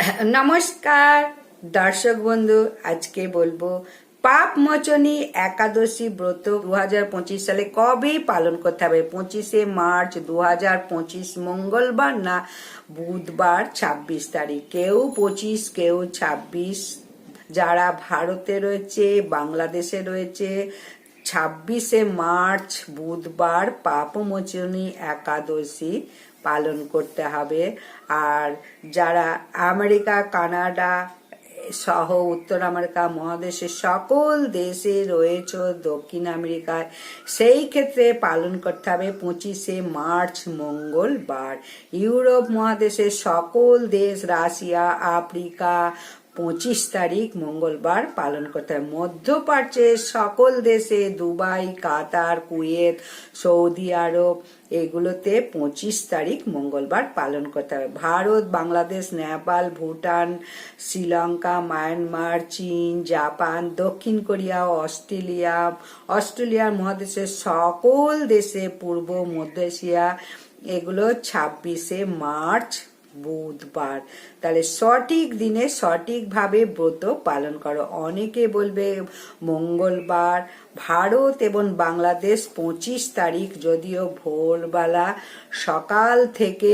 নমস্কার, দর্শক বন্ধু, আজকে বলব পাপ মোচনী একাদশী ব্রত দু সালে কবে পালন করতে হবে? পঁচিশে মার্চ দু মঙ্গলবার না বুধবার ছাব্বিশ তারিখ? কেউ পঁচিশ, কেউ ছাব্বিশ। যারা ভারতে রয়েছে, বাংলাদেশে রয়েছে ছাব্বিশে মার্চ, বুধবার পাপমোচনী একাদশী পালন করতে হবে। আর যারা আমেরিকা, কানাডা সহ উত্তর আমেরিকা মহাদেশের সকল দেশে রয়েছে, দক্ষিণ আমেরিকায়, সেই ক্ষেত্রে পালন করতে হবে পঁচিশে মার্চ, মঙ্গলবার। ইউরোপ মহাদেশের সকল দেশ, রাশিয়া, আফ্রিকা পঁচিশ তারিখ মঙ্গলবার পালন করতে হবে মধ্যপ্রাচ্যের সকল দেশে দুবাই, কাতার, কুয়েত, সৌদি আরব এগুলোতে পঁচিশ তারিখ মঙ্গলবার পালন করতে হবে ভারত, বাংলাদেশ, নেপাল, ভুটান, শ্রীলঙ্কা, মায়ানমার, চীন, জাপান, দক্ষিণ কোরিয়া, অস্ট্রেলিয়া, অস্ট্রেলিয়ার মহাদেশের সকল দেশে পূর্ব মধ্য এশিয়া এগুলো ছাব্বিশে মার্চ বুধবার। তাহলে সঠিক দিনে সঠিকভাবে ব্রত পালন করো। অনেকে বলবে, মঙ্গলবার, ভারত এবং বাংলাদেশ পঁচিশ তারিখ, যদিও ভোরবেলা সকাল থেকে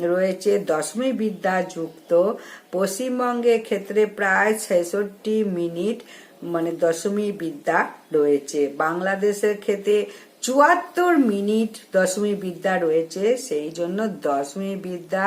রয়েছে দশমী বিদ্যা যুক্ত পশ্চিমবঙ্গের ক্ষেত্রে প্রায় ছেষট্টি মিনিট মানে দশমী বিদ্যা রয়েছে। বাংলাদেশের ক্ষেত্রে চুয়াত্তর মিনিট দশমী বিদ্যা রয়েছে, সেই জন্য দশমী বিদ্যা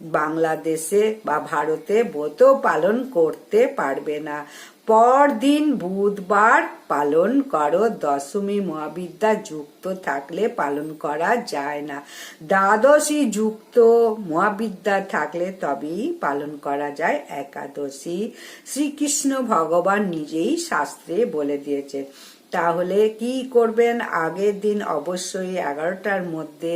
বাংলাদেশে বা ভারতে ব্রত পালন করতে পারবে না। পরদিন বুধবার পালন করো, দশমী মহাবিদ্যা যুক্ত থাকলে পালন করা যায় না। দ্বাদশী যুক্ত মহাবিদ্যা থাকলে তবেই পালন করা যায় একাদশী। শ্রীকৃষ্ণ ভগবান নিজেই শাস্ত্রে বলে দিয়েছে। তাহলে কি করবেন? আগের দিন অবশ্যই এগারোটার মধ্যে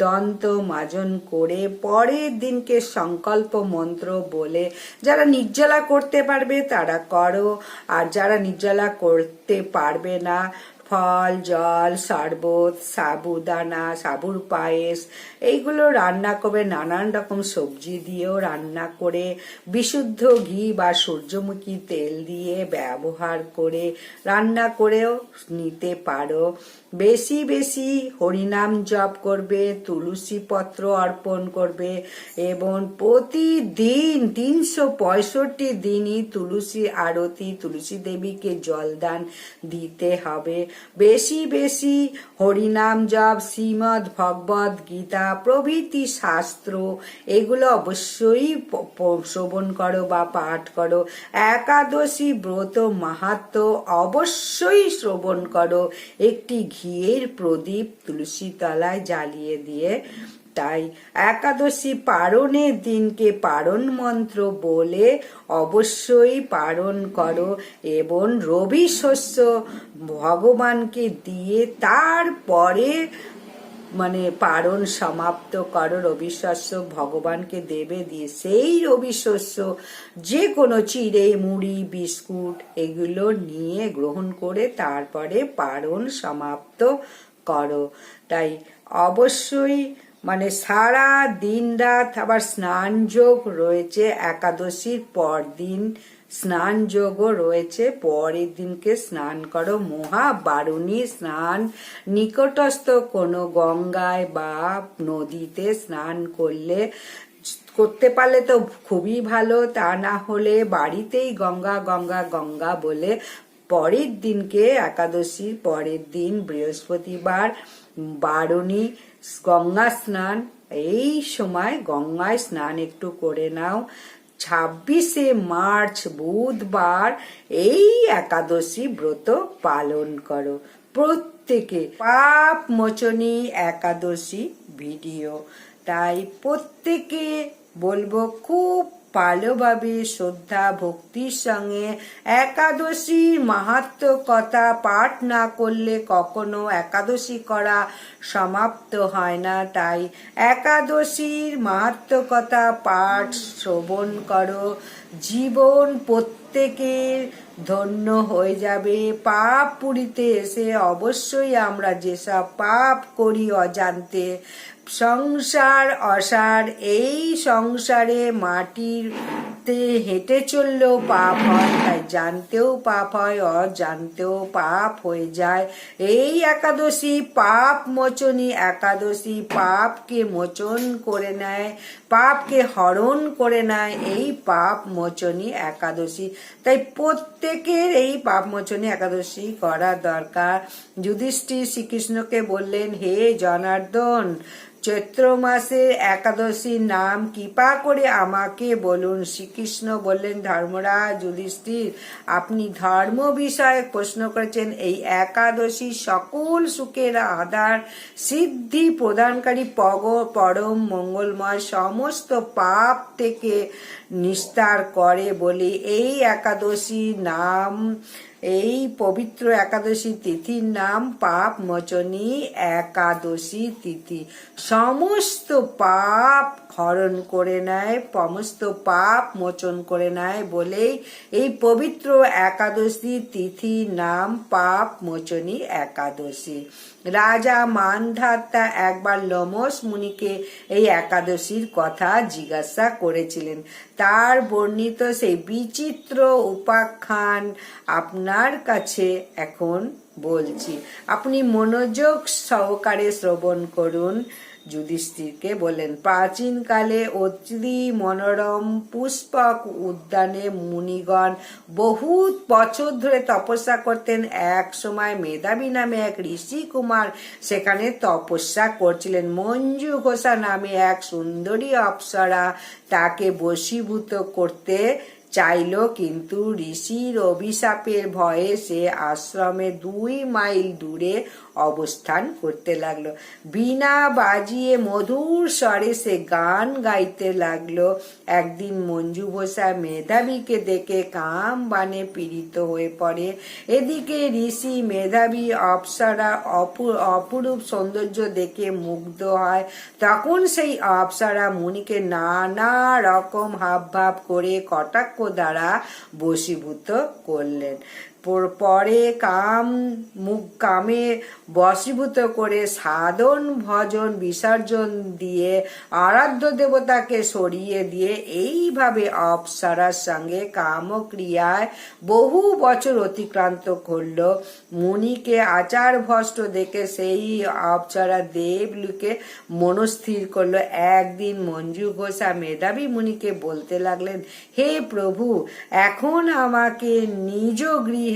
দন্ত মাজন করে পরের দিনকে সংকল্প মন্ত্র বলে যারা নির্জলা করতে পারবে তারা করো, আর যারা নির্জলা করতে পারবে না ফল, জল, শরবত সাবুদানা সাবুর পায়েস, এইগুলো রান্না করবে নানান রকম সবজি দিয়েও রান্না করে বিশুদ্ধ ঘি বা সূর্যমুখী তেল দিয়ে ব্যবহার করে রান্না করেও নিতে পারো। বেশি বেশি হরিনাম জপ করবে, তুলসী পত্র অর্পণ করবে এবং প্রতিদিন তিনশো পঁয়ষট্টি দিনই তুলসী আরতি, তুলসী দেবীকে জলদান দিতে হবে। বেশি বেশি হরিনাম জপ, শ্রীমদ ভগবত গীতা, প্রভৃতি শাস্ত্র, এগুলো অবশ্যই শ্রবণ করো বা পাঠ করো। একাদশী ব্রত মাহাত্ম অবশ্যই শ্রবণ করো। একটি ঘিয়ের প্রদীপ তুলসী তলায় জ্বালিয়ে দিয়ে তাই একাদশী পারণের দিনকে পারণ মন্ত্র বলে অবশ্যই পারণ করো এবং রবি শস্য ভগবানকে দিয়ে তারপরে মানে পারণ সমাপ্ত করো। রবি শস্য ভগবানকে দেবে দিয়ে সেই রবি শস্য যে কোনো চিড়ে, মুড়ি, বিস্কুট এগুলো নিয়ে গ্রহণ করে তারপরে পারণ সমাপ্ত করো। তাই অবশ্যই মানে সারা দিন রাত আবার স্নান যোগ রয়েছে, একাদশীর পর দিন স্নান যোগও রয়েছে, পরের দিনকে স্নান করো মহা বারুণী স্নান। নিকটস্থ কোনো গঙ্গায় বা নদীতে স্নান করলে, করতে পারলে তো খুবই ভালো, তা না হলে বাড়িতেই গঙ্গা গঙ্গা গঙ্গা বলে পরের দিনকে, একাদশীর পরের দিন বৃহস্পতিবার বারুণী গঙ্গা স্নান, এই সময় গঙ্গায় স্নান একটু করে নাও। ছাব্বিশে মার্চ বুধবার এই একাদশী ব্রত পালন করো। প্রত্যেকে পাপ মোচনী একাদশী ভিডিও। তাই প্রত্যেকে বলব, খুব ভালোভাবে শ্রদ্ধা ভক্তির সঙ্গে একাদশীর মাহাত্ম কথা পাঠ না করলে কখনো একাদশী করা সমাপ্ত হয় না। তাই একাদশীর মাহাত্ম কথা পাঠ শ্রবণ করো। জীবন প্রত্যেকের ধন্য হয়ে যাবে। পাপ পুরীতে এসে অবশ্যই আমরা যেসব পাপ করি অজান্তে, সংসার অসার, এই সংসারে মাটির হেঁটে চললেও পাপ হয়, তাই জানতেও পাপ হয়, অজানতেও পাপ হয়ে যায়। এই একাদশী পাপ মোচনী একাদশী পাপকে মোচন করে নেয়, পাপকে হরণ করে নেয়, এই পাপ মোচনী একাদশী। তাই প্রত্যেকের এই পাপ মোচনী একাদশী করা দরকার। যুধিষ্ঠির শ্রীকৃষ্ণকে বললেন হে জনার্দন চৈত্র মাসের একাদশীর নাম কৃপা করে আমাকে বলুন। শ্রীকৃষ্ণ বললেন, ধর্মরাজ যুধিষ্ঠির, আপনি ধর্ম বিষয়ে প্রশ্ন করেছেন। এই একাদশী সকল সুখের আধার, সিদ্ধি প্রদানকারী পগ, পরম মঙ্গলময় সমস্ত পাপ থেকে নিস্তার করে বলে এই একাদশী নাম এই পবিত্র একাদশী তিথির নাম পাপ মোচনী একাদশী তিথি। সমস্ত পাপ হরণ করে নেয়, সমস্ত পাপ মোচন করে নেয় বলেই এই পবিত্র একাদশী তিথি নাম পাপ মোচনী একাদশী। রাজা মানধাত্তা একবার লোমস মুনিকে এই একাদশীর কথা জিজ্ঞাসা করেছিলেন। তার বর্ণিত সেই বিচিত্র উপাখ্যান আপনার কাছে এখন বলছি। আপনি মনোযোগ সহকারে শ্রবণ করুন। যুধিষ্ঠিরকে বলেন প্রাচীনকালে অতি মনোরম পুষ্পক উদ্যানে মুনিগণ বহুত বছর ধরে তপস্যা করতেন। এক সময় মেধাবী নামে এক ঋষি কুমার সেখানে তপস্যা করছিলেন। মঞ্জু ঘোষা নামে এক সুন্দরী অপ্সরা তাকে বশীভূত করতে চাইল কিন্তু ঋষির অভিশাপের ভয়ে সে আশ্রমে দুই মাইল দূরে অবস্থান করতে লাগল। বিনা বাজিয়ে মধুর স্বরে সে গান গাইতে লাগল। একদিন মঞ্জু বসা মেধাবীকে দেখে কাম বানে পীড়িত হয়ে পড়ে। এদিকে ঋষি মেধাবী অপ্সরা অপু- অপরূপ সৌন্দর্য দেখে মুগ্ধ হয়। তখন সেই অপ্সরা মুনিকে নানা রকম হাব ভাব করে কটাক্ষ দ্বারা বশীভূত করলেন। পর- কাম, মুখ কামে বশীভূত করে সাধন, ভজন, বিসর্জন দিয়ে আরাধ্য দেবতাকে সরিয়ে দিয়ে এইভাবে অপ্সরার সঙ্গে কামক্রিয়ায় বহু বছর অতিক্রান্ত করল। মুনিকে আচার ভষ্ট দেখে সেই অপ্সরা দেবলুকে মনস্থির করল। একদিন মঞ্জু ঘোষা মেধাবী মুনিকে বলতে লাগলেন, হে প্রভু, এখন আমাকে নিজ গৃহে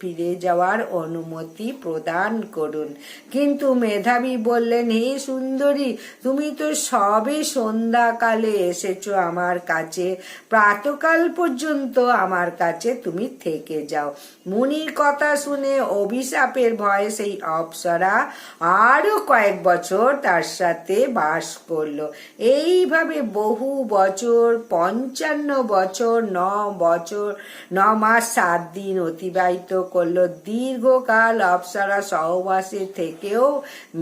ফিরে যাওয়ার অনুমতি প্রদান করুন। কিন্তু মেধাবী বললেন, হে সুন্দরী, তুমি তো সবে সন্ধ্যাকালে এসেছ আমার কাছে। প্রাতকাল পর্যন্ত আমার কাছে তুমি থেকে যাও। মুনির কথা শুনে অভিশাপের ভয়ে সেই অপ্সরা আরও কয়েক বছর তার সাথে বাস করল। এইভাবে বহু বছর, পঞ্চান্ন বছর, ন বছর, ন মাস, সাত দিন অতিবাহিত করল। দীর্ঘকাল অপ্সরা সহবাসে থেকেও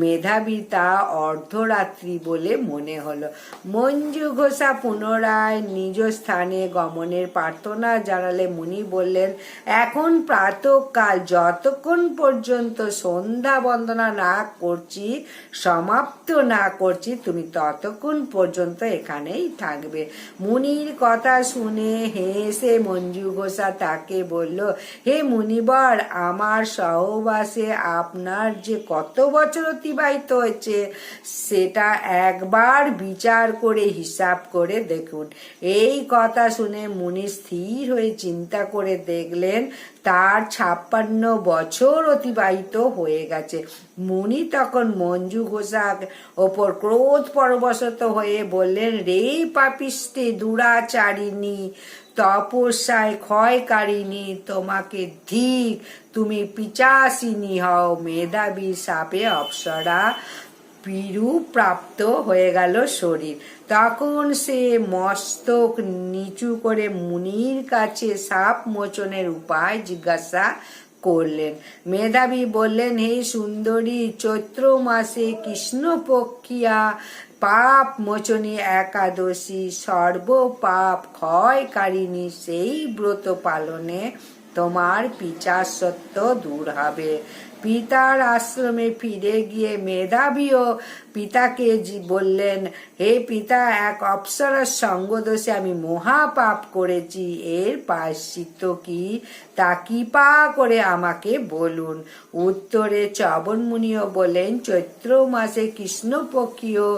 মেধাবী তা অর্ধরাত্রি বলে মনে হলো। মঞ্জু ঘোষা পুনরায় নিজ স্থানে গমনের প্রার্থনা জানালে মুনি বললেন, এখন প্রাতকাল, যতক্ষণ পর্যন্ত সন্ধ্যা বন্দনা না করছি, সমাপ্ত না করছি, তুমি ততক্ষণ পর্যন্ত এখানেই থাকবে। মুনির কথা শুনে হেসে মঞ্জু ঘোষা তাকে বলল, হে মুনিবর, আমার সহবাসে আপনার যে কত বছর অতিবাহিত হয়েছে, সেটা একবার বিচার করে হিসাব করে দেখুন। এই কথা শুনে মুনি স্থির হয়ে চিন্তা করে দেখলেন, তার ছাপ্পান্ন বছর অতিবাহিত হয়ে গেছে। মুনি তখন মঞ্জু ঘোষাক ওপর ক্রোধ পরবশত হয়ে বললেন, রে পাপিষ্টে দুরাচারিণী তপস্যায় ক্ষয়কারিণী, তোমাকে ধিক তুমি পিচাসিনী হও, মেধাবী সাপে অপসরা পিরু প্রাপ্ত হয়ে গেল শরীর। তখন সে মস্তক নিচু করে মুনির কাছে সাপ মোচনের উপায় জিজ্ঞাসা করলেন। মেধাবী বললেন, হে সুন্দরী, চৈত্র মাসে কৃষ্ণপক্ষিয়া পাপ মোচনী একাদশী সর্ব পাপ ক্ষয়কারিণী সেই ব্রত পালনে তোমার পিচাসত্ব দূর হবে। পিতার আশ্রমে ফিরে গিয়ে মেধাবীও পিতাকে বললেন, হে পিতা, এক অপ্সরার সঙ্গদোষে আমি মহাপাপ করেছি, এর পাশ্চিত্য কি? তা কৃপা করে আমাকে বলুন। উত্তরে চবন মুনিও বলেন, চৈত্র মাসে কৃষ্ণপক্ষীয়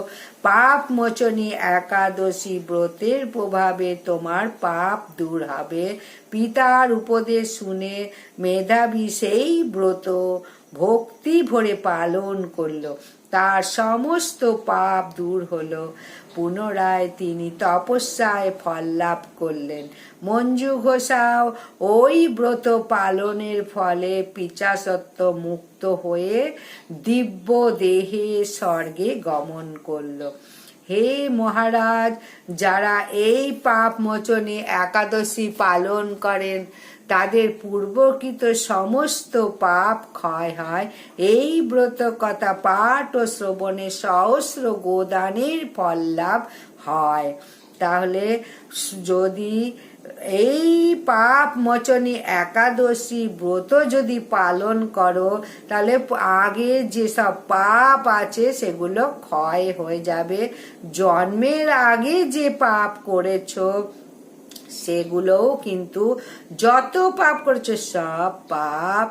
পাপ মোচনী একাদশী ব্রতের প্রভাবে তোমার পাপ দূর হবে। পিতার উপদেশ শুনে মেধাবী সেই ব্রত ভক্তি ভরে পালন করল। তার সমস্ত পাপ দূর হলো। পুনরায় তিনি তপস্যায় ফল লাভ করলেন। মঞ্জু ঘোষাও ওই ব্রত পালনের ফলে পিচাসত্ব মুক্ত হয়ে দিব্য দেহে স্বর্গে গমন করল। হে মহারাজ, যারা এই পাপ মোচনে একাদশী পালন করেন তাদের পূর্বকৃত সমস্ত পাপ ক্ষয় হয়। এই ব্রত কথা পাঠ ও শ্রবণে সহস্র গোদানের ফল লাভ হয়। তাহলে যদি এই পাপ মোচনী একাদশী ব্রত যদি পালন করো, তাহলে আগে যেসব পাপ আছে সেগুলো ক্ষয় হয়ে যাবে। জন্মের আগে যে পাপ করেছ সেগুলোও কিন্তু যত পাপ করেছ, সব পাপ,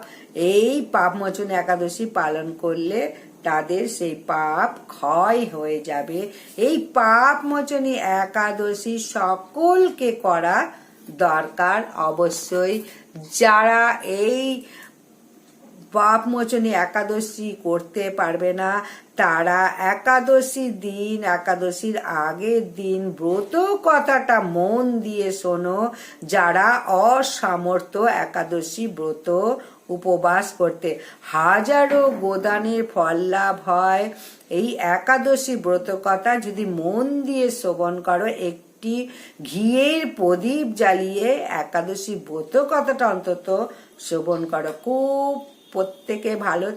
এই পাপ মোচন একাদশী পালন করলে তাদের সেই পাপ ক্ষয় হয়ে যাবে। এই পাপ মোচনী একাদশী সকলকে করা দরকার অবশ্যই। যারা এই পাপ মোচনী একাদশী করতে পারবে না তারা একাদশী দিন, একাদশীর আগের দিন ব্রত কথাটা মন দিয়ে শোনো। যারা অসামর্থ্য একাদশী ব্রত উপবাস করতে, হাজারো গোদানের ফল লাভ হয়। এই একাদশী ব্রত কথা যদি মন দিয়ে শ্রবণ করো, একটি ঘিয়ের প্রদীপ জ্বালিয়ে একাদশী ব্রত কথাটা অন্তত শ্রবণ করো। খুব প্রত্যেকে ভালো